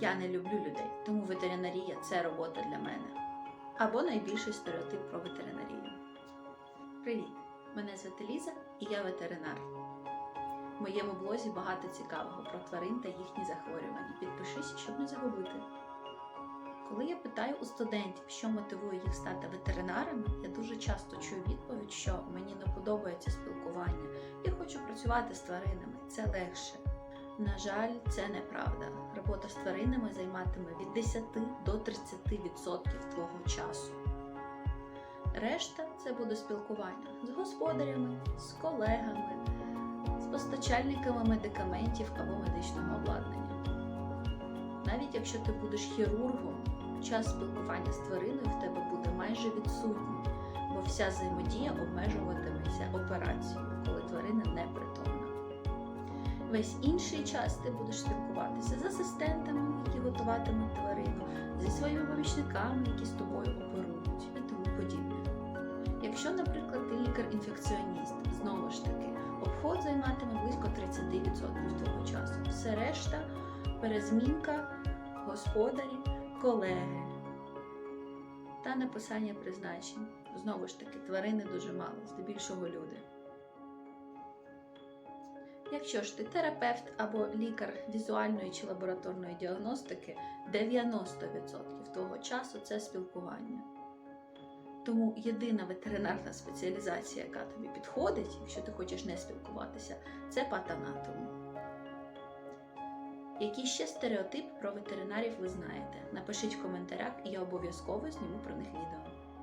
Я не люблю людей, тому ветеринарія це робота для мене. Або найбільший стереотип про ветеринарію. Привіт! Мене звати Ліза і я ветеринар. В моєму блозі багато цікавого про тварин та їхні захворювання. Підпишись, щоб не загубити. Коли я питаю у студентів, що мотивує їх стати ветеринарами, я дуже часто чую відповідь, що мені не подобається спілкування, я хочу працювати з тваринами, це легше. На жаль, це неправда. Робота з тваринами займатиме від 10 до 30% твого часу. Решта це буде спілкування з господарями, з колегами, з постачальниками медикаментів або медичного обладнання. Навіть якщо ти будеш хірургом, час спілкування з твариною в тебе буде майже відсутній, бо вся взаємодія обмежуватиметься операцією, коли тварина. Весь інший час ти будеш спілкуватися з асистентами, які готуватимуть тварину, зі своїми помічниками, які з тобою оперують, і тому подібне. Якщо, наприклад, ти лікар-інфекціоніст, знову ж таки, обход займатиме близько 30% твого часу. Все решта перезмінка, господарі, колеги та написання призначень. Знову ж таки, тварини дуже мало, здебільшого люди. Якщо ж ти терапевт або лікар візуальної чи лабораторної діагностики, 90% твого часу це спілкування. Тому єдина ветеринарна спеціалізація, яка тобі підходить, якщо ти хочеш не спілкуватися, це патанатом. Які ще стереотипи про ветеринарів ви знаєте? Напишіть в коментарях, і я обов'язково зніму про них відео.